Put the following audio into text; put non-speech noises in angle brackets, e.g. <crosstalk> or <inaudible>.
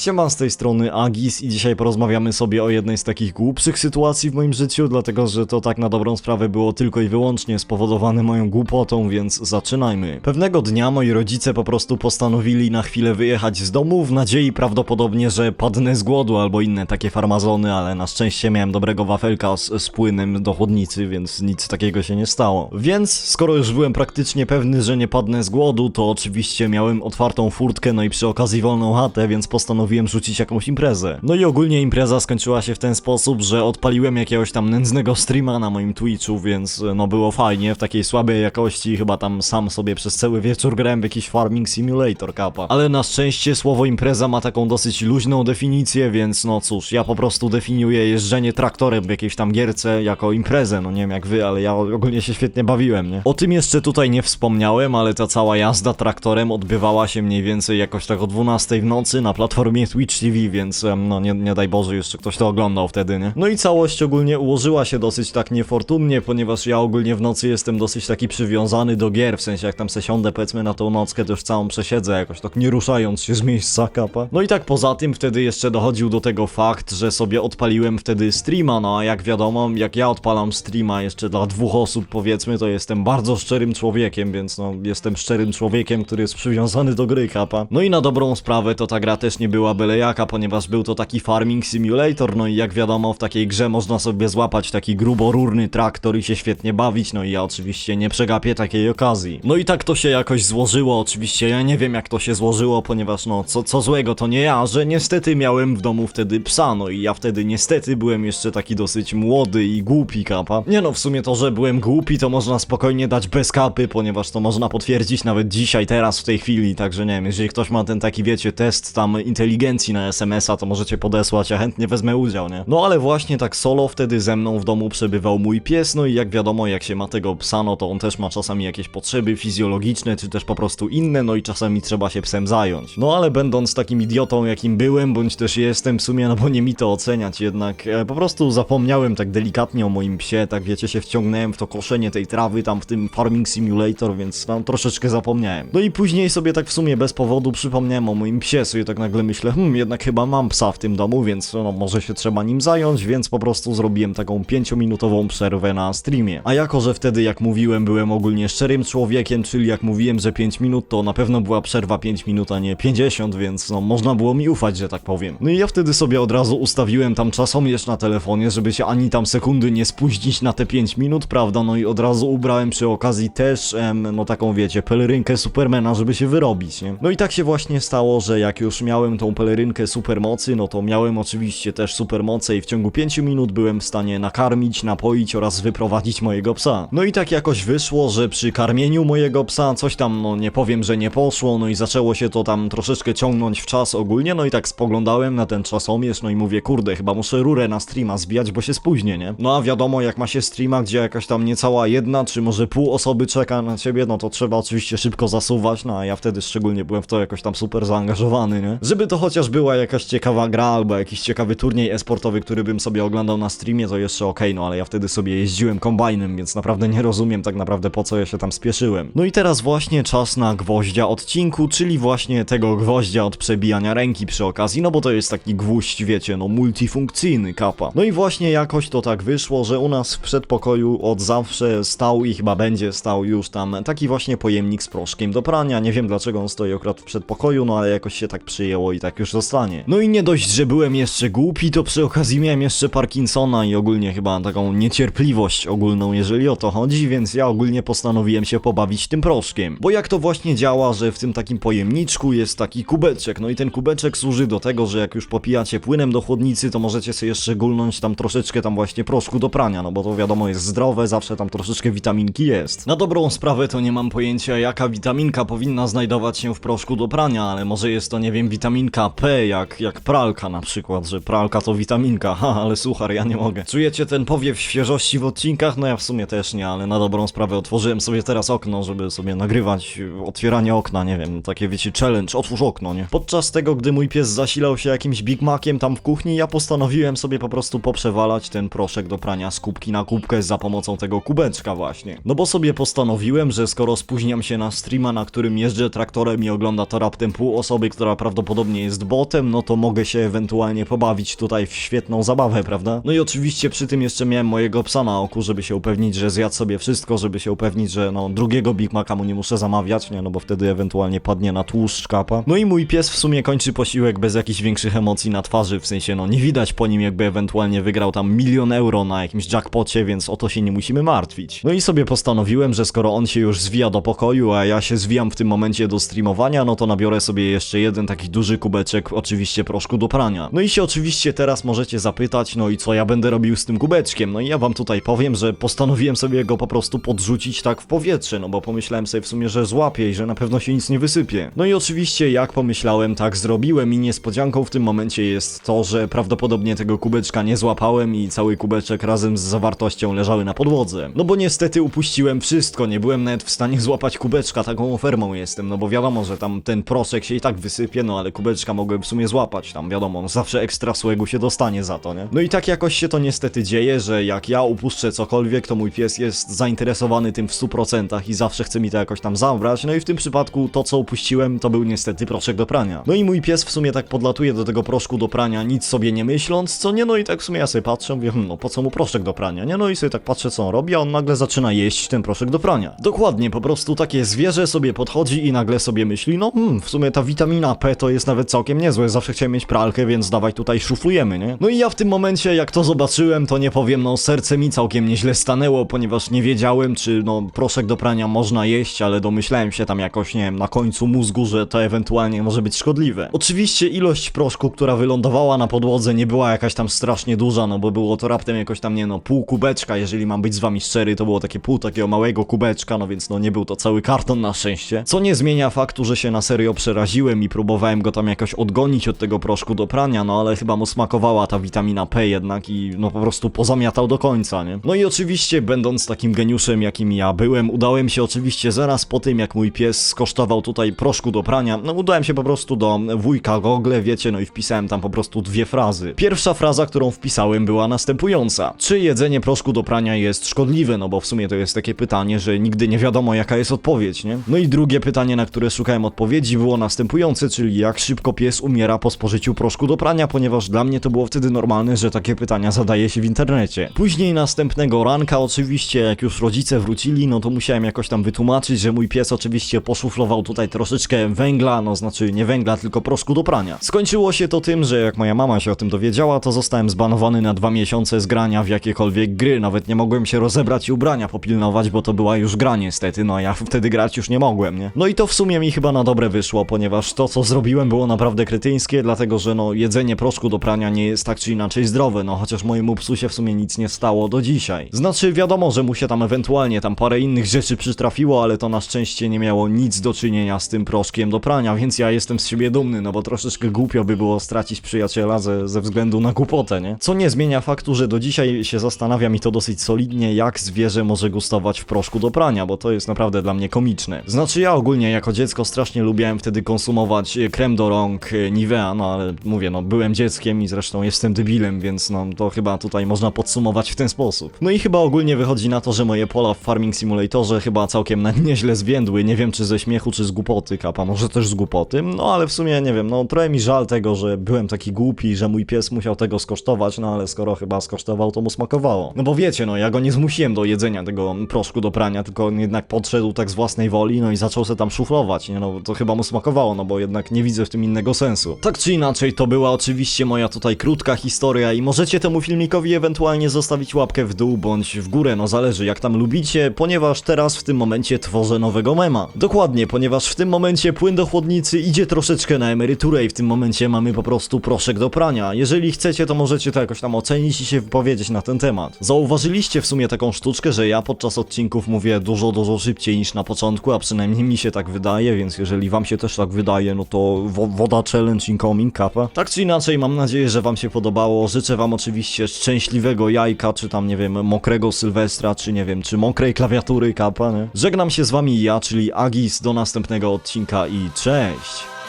Siema z tej strony Agis i dzisiaj porozmawiamy sobie o jednej z takich głupszych sytuacji w moim życiu, dlatego że to tak na dobrą sprawę było tylko i wyłącznie spowodowane moją głupotą, więc zaczynajmy. Pewnego dnia moi rodzice po prostu postanowili na chwilę wyjechać z domu w nadziei prawdopodobnie, że padnę z głodu albo inne takie farmazony, ale na szczęście miałem dobrego wafelka z, z płynem do chłodnicy, więc nic takiego się nie stało. Więc skoro już byłem praktycznie pewny, że nie padnę z głodu, to oczywiście miałem otwartą furtkę, no i przy okazji wolną chatę, więc postanowiłem rzucić jakąś imprezę. No i ogólnie impreza skończyła się w ten sposób, że odpaliłem jakiegoś tam nędznego streama na moim Twitchu, więc no było fajnie, w takiej słabej jakości, chyba tam sam sobie przez cały wieczór grałem w jakiś Farming Simulator kapa. Ale na szczęście słowo impreza ma taką dosyć luźną definicję, więc no cóż, ja po prostu definiuję jeżdżenie traktorem w jakiejś tam gierce jako imprezę, no nie wiem jak wy, ale ja ogólnie się świetnie bawiłem, nie? O tym jeszcze tutaj nie wspomniałem, ale ta cała jazda traktorem odbywała się mniej więcej jakoś tak o 12 w nocy na platformie Twitch TV, więc no nie, nie daj Boże jeszcze ktoś to oglądał wtedy, nie? No i całość ogólnie ułożyła się dosyć tak niefortunnie, ponieważ ja ogólnie w nocy jestem dosyć taki przywiązany do gier, w sensie jak tam se siądę powiedzmy na tą nockę, to już całą przesiedzę jakoś tak nie ruszając się z miejsca kapa. No i tak poza tym wtedy jeszcze dochodził do tego fakt, że sobie odpaliłem wtedy streama, no a jak wiadomo, jak ja odpalam streama jeszcze dla dwóch osób powiedzmy, to jestem bardzo szczerym człowiekiem, więc no jestem szczerym człowiekiem, który jest przywiązany do gry kapa. No i na dobrą sprawę to ta gra też nie była byle jaka, ponieważ był to taki farming simulator, no i jak wiadomo w takiej grze można sobie złapać taki gruborurny traktor i się świetnie bawić, no i ja oczywiście nie przegapię takiej okazji. No i tak to się jakoś złożyło, oczywiście ja nie wiem jak to się złożyło, ponieważ no co, co złego to nie ja, że niestety miałem w domu wtedy psa, no i ja wtedy niestety byłem jeszcze taki dosyć młody i głupi kapa. Nie no, w sumie to, że byłem głupi to można spokojnie dać bez kapy, ponieważ to można potwierdzić nawet dzisiaj, teraz, w tej chwili, także nie wiem, jeżeli ktoś ma ten taki wiecie test tam inteligencji na SMS-a, to możecie podesłać, ja chętnie wezmę udział, nie? No ale właśnie tak solo wtedy ze mną w domu przebywał mój pies, no i jak wiadomo, jak się ma tego psa, no to on też ma czasami jakieś potrzeby fizjologiczne, czy też po prostu inne, no i czasami trzeba się psem zająć. No ale będąc takim idiotą, jakim byłem, bądź też jestem w sumie, no bo nie mi to oceniać jednak, e, po prostu zapomniałem tak delikatnie o moim psie, tak wiecie, się wciągnąłem w to koszenie tej trawy tam w tym Farming Simulator, więc tam troszeczkę zapomniałem. No i później sobie tak w sumie bez powodu przypomniałem o moim psie, sobie tak nagle myślę, hmm, jednak chyba mam psa w tym domu, więc no może się trzeba nim zająć, więc po prostu zrobiłem taką 5-minutową przerwę na streamie. A jako, że wtedy jak mówiłem byłem ogólnie szczerym człowiekiem, czyli jak mówiłem, że 5 minut to na pewno była przerwa 5 minut, a nie 50, więc no można było mi ufać, że tak powiem. No i ja wtedy sobie od razu ustawiłem tam czasomierz na telefonie, żeby się ani tam sekundy nie spóźnić na te 5 minut, prawda? No i od razu ubrałem przy okazji też, em, no taką wiecie, pelerynkę Supermana, żeby się wyrobić, nie? No i tak się właśnie stało, że jak już miałem tą pelerynkę supermocy, no to miałem oczywiście też supermoce i w ciągu 5 minut byłem w stanie nakarmić, napoić oraz wyprowadzić mojego psa. No i tak jakoś wyszło, że przy karmieniu mojego psa coś tam, no nie powiem, że nie poszło, no i zaczęło się to tam troszeczkę ciągnąć w czas ogólnie, no i tak spoglądałem na ten czasomierz, no i mówię, kurde, chyba muszę rurę na streama zbijać, bo się spóźnię, nie? No a wiadomo, jak ma się streama, gdzie jakaś tam niecała jedna, czy może pół osoby czeka na ciebie, no to trzeba oczywiście szybko zasuwać, no a ja wtedy szczególnie byłem w to jakoś tam super zaangażowany, nie? Żeby to chociaż była jakaś ciekawa gra, albo jakiś ciekawy turniej e-sportowy, który bym sobie oglądał na streamie, to jeszcze okej, no ale ja wtedy sobie jeździłem kombajnem, więc naprawdę nie rozumiem tak naprawdę po co ja się tam spieszyłem. No i teraz właśnie czas na gwoździa odcinku, czyli właśnie tego gwoździa od przebijania ręki przy okazji, no bo to jest taki gwóźdź, wiecie, no multifunkcyjny kapa. No i właśnie jakoś to tak wyszło, że u nas w przedpokoju od zawsze stał i chyba będzie stał już tam taki właśnie pojemnik z proszkiem do prania. Nie wiem dlaczego on stoi akurat w przedpokoju, no ale jakoś się tak przyjęło i tak już zostanie. No i nie dość, że byłem jeszcze głupi, to przy okazji miałem jeszcze Parkinsona i ogólnie chyba taką niecierpliwość ogólną, jeżeli o to chodzi, więc ja ogólnie postanowiłem się pobawić tym proszkiem. Bo jak to właśnie działa, że w tym takim pojemniczku jest taki kubeczek, no i ten kubeczek służy do tego, że jak już popijacie płynem do chłodnicy, to możecie sobie jeszcze gulnąć tam troszeczkę tam właśnie proszku do prania, no bo to wiadomo jest zdrowe, zawsze tam troszeczkę witaminki jest. Na dobrą sprawę to nie mam pojęcia jaka witaminka powinna znajdować się w proszku do prania, ale może jest to nie wiem witaminka P, jak, jak pralka na przykład, że pralka to witaminka, <laughs> ha, ale słuchaj, ja nie mogę. Czujecie ten powiew świeżości w odcinkach? No ja w sumie też nie, ale na dobrą sprawę otworzyłem sobie teraz okno, żeby sobie nagrywać otwieranie okna, nie wiem, takie wiecie challenge, otwórz okno, nie? Podczas tego, gdy mój pies zasilał się jakimś Big Maciem tam w kuchni, ja postanowiłem sobie po prostu poprzewalać ten proszek do prania z kubki na kubkę za pomocą tego kubeczka właśnie. No bo sobie postanowiłem, że skoro spóźniam się na streama, na którym jeżdżę traktorem i ogląda to raptem pół osoby, która prawdopodobnie jest jest botem, no to mogę się ewentualnie pobawić tutaj w świetną zabawę, prawda? No i oczywiście przy tym jeszcze miałem mojego psa na oku, żeby się upewnić, że zjadł sobie wszystko, żeby się upewnić, że no drugiego Big Maca mu nie muszę zamawiać, nie? No bo wtedy ewentualnie padnie na tłuszcz kapa. No i mój pies w sumie kończy posiłek bez jakichś większych emocji na twarzy, w sensie no nie widać po nim jakby ewentualnie wygrał tam milion euro na jakimś jackpocie, więc o to się nie musimy martwić. No i sobie postanowiłem, że skoro on się już zwija do pokoju, a ja się zwijam w tym momencie do streamowania, no to nabiorę sobie jeszcze jeden taki duży kubeczek, oczywiście proszku do prania. No i się oczywiście teraz możecie zapytać, no i co ja będę robił z tym kubeczkiem? No i ja wam tutaj powiem, że postanowiłem sobie go po prostu podrzucić tak w powietrze, no bo pomyślałem sobie w sumie, że złapię i że na pewno się nic nie wysypie. No i oczywiście jak pomyślałem, tak zrobiłem i niespodzianką w tym momencie jest to, że prawdopodobnie tego kubeczka nie złapałem i cały kubeczek razem z zawartością leżały na podłodze. No bo niestety upuściłem wszystko, nie byłem nawet w stanie złapać kubeczka, taką ofermą jestem, no bo wiadomo, że tam ten proszek się i tak wysypie, no ale kubeczka mogłem w sumie złapać, tam wiadomo, no zawsze ekstra słegu się dostanie za to, nie? No i tak jakoś się to niestety dzieje, że jak ja upuszczę cokolwiek, to mój pies jest zainteresowany tym w 100% i zawsze chce mi to jakoś tam zabrać, no i w tym przypadku to co upuściłem, to był niestety proszek do prania. No i mój pies w sumie tak podlatuje do tego proszku do prania, nic sobie nie myśląc, co nie, no i tak w sumie ja sobie patrzę, mówię, hm, no po co mu proszek do prania, nie? No i sobie tak patrzę co on robi, a on nagle zaczyna jeść ten proszek do prania. Dokładnie, po prostu takie zwierzę sobie podchodzi i nagle sobie myśli, no hmm, w sumie ta witamina P to jest nawet całkiem niezłe, zawsze chciałem mieć pralkę, więc dawaj tutaj szuflujemy, nie? No i ja w tym momencie, jak to zobaczyłem, to nie powiem, no serce mi całkiem nieźle stanęło, ponieważ nie wiedziałem, czy no proszek do prania można jeść, ale domyślałem się tam jakoś, nie wiem, na końcu mózgu, że to ewentualnie może być szkodliwe. Oczywiście ilość proszku, która wylądowała na podłodze nie była jakaś tam strasznie duża, no bo było to raptem jakoś tam, nie no, pół kubeczka, jeżeli mam być z wami szczery, to było takie pół takiego małego kubeczka, no więc no nie był to cały karton na szczęście. Co nie zmienia faktu, że się na serio przeraziłem i próbowałem go tam jakoś odgonić od tego proszku do prania, no ale chyba mu smakowała ta witamina P jednak i no po prostu pozamiatał do końca, nie? No i oczywiście, będąc takim geniuszem, jakim ja byłem, udałem się oczywiście zaraz po tym, jak mój pies skosztował tutaj proszku do prania, no udałem się po prostu do wujka Google, wiecie, no i wpisałem tam po prostu dwie frazy. Pierwsza fraza, którą wpisałem była następująca. Czy jedzenie proszku do prania jest szkodliwe? No bo w sumie to jest takie pytanie, że nigdy nie wiadomo jaka jest odpowiedź, nie? No i drugie pytanie, na które szukałem odpowiedzi było następujące, czyli jak szybko pies umiera po spożyciu proszku do prania, ponieważ dla mnie to było wtedy normalne, że takie pytania zadaje się w internecie. Później następnego ranka oczywiście, jak już rodzice wrócili, no to musiałem jakoś tam wytłumaczyć, że mój pies oczywiście poszuflował tutaj troszeczkę węgla, no znaczy nie węgla, tylko proszku do prania. Skończyło się to tym, że jak moja mama się o tym dowiedziała, to zostałem zbanowany na dwa miesiące z grania w jakiekolwiek gry, nawet nie mogłem się rozebrać i ubrania popilnować, bo to była już gra niestety, no a ja wtedy grać już nie mogłem, nie? No i to w sumie mi chyba na dobre wyszło, ponieważ to co zrobiłem było naprawdę kretyńskie, dlatego że no jedzenie proszku do prania nie jest tak czy inaczej zdrowe, no chociaż mojemu psu się w sumie nic nie stało do dzisiaj. Znaczy wiadomo, że mu się tam ewentualnie tam parę innych rzeczy przytrafiło, ale to na szczęście nie miało nic do czynienia z tym proszkiem do prania, więc ja jestem z siebie dumny, no bo troszeczkę głupio by było stracić przyjaciela ze, ze względu na głupotę, nie? Co nie zmienia faktu, że do dzisiaj się zastanawiam i to dosyć solidnie, jak zwierzę może gustować w proszku do prania, bo to jest naprawdę dla mnie komiczne. Znaczy ja ogólnie jako dziecko strasznie lubiłem wtedy konsumować e, krem do rąk e, Nivea, no ale mówię, no byłem dzieckiem i zresztą jestem debilem, więc no to chyba tutaj można podsumować w ten sposób. No i chyba ogólnie wychodzi na to, że moje pola w Farming Simulatorze chyba całkiem na <laughs> nieźle zwiędły, nie wiem czy ze śmiechu, czy z głupoty, kapa, może też z głupoty, no ale w sumie nie wiem, no trochę mi żal tego, że byłem taki głupi, że mój pies musiał tego skosztować, no ale skoro chyba skosztował, to mu smakowało. No bo wiecie, no ja go nie zmusiłem do jedzenia tego proszku do prania, tylko on jednak podszedł tak z własnej woli, no i zaczął se tam szuflować, nie no to chyba mu smakowało, no bo jednak nie widzę w tym innego sensu. Tak czy inaczej, to była oczywiście moja tutaj krótka historia i możecie temu filmikowi ewentualnie zostawić łapkę w dół bądź w górę, no zależy jak tam lubicie, ponieważ teraz w tym momencie tworzę nowego mema. Dokładnie, ponieważ w tym momencie płyn do chłodnicy idzie troszeczkę na emeryturę i w tym momencie mamy po prostu proszek do prania. Jeżeli chcecie, to możecie to jakoś tam ocenić i się wypowiedzieć na ten temat. Zauważyliście w sumie taką sztuczkę, że ja podczas odcinków mówię dużo, dużo szybciej niż na początku, a przynajmniej mi się tak wydaje, więc jeżeli wam się też tak wydaje, no to wo woda challenge incoming, kapa. Tak czy inaczej, mam nadzieję, że wam się podobało. Życzę wam oczywiście szczęśliwego jajka, czy tam, nie wiem, mokrego Sylwestra, czy nie wiem, czy mokrej klawiatury, kapa, nie? Żegnam się z wami ja, czyli Agis, do następnego odcinka i cześć!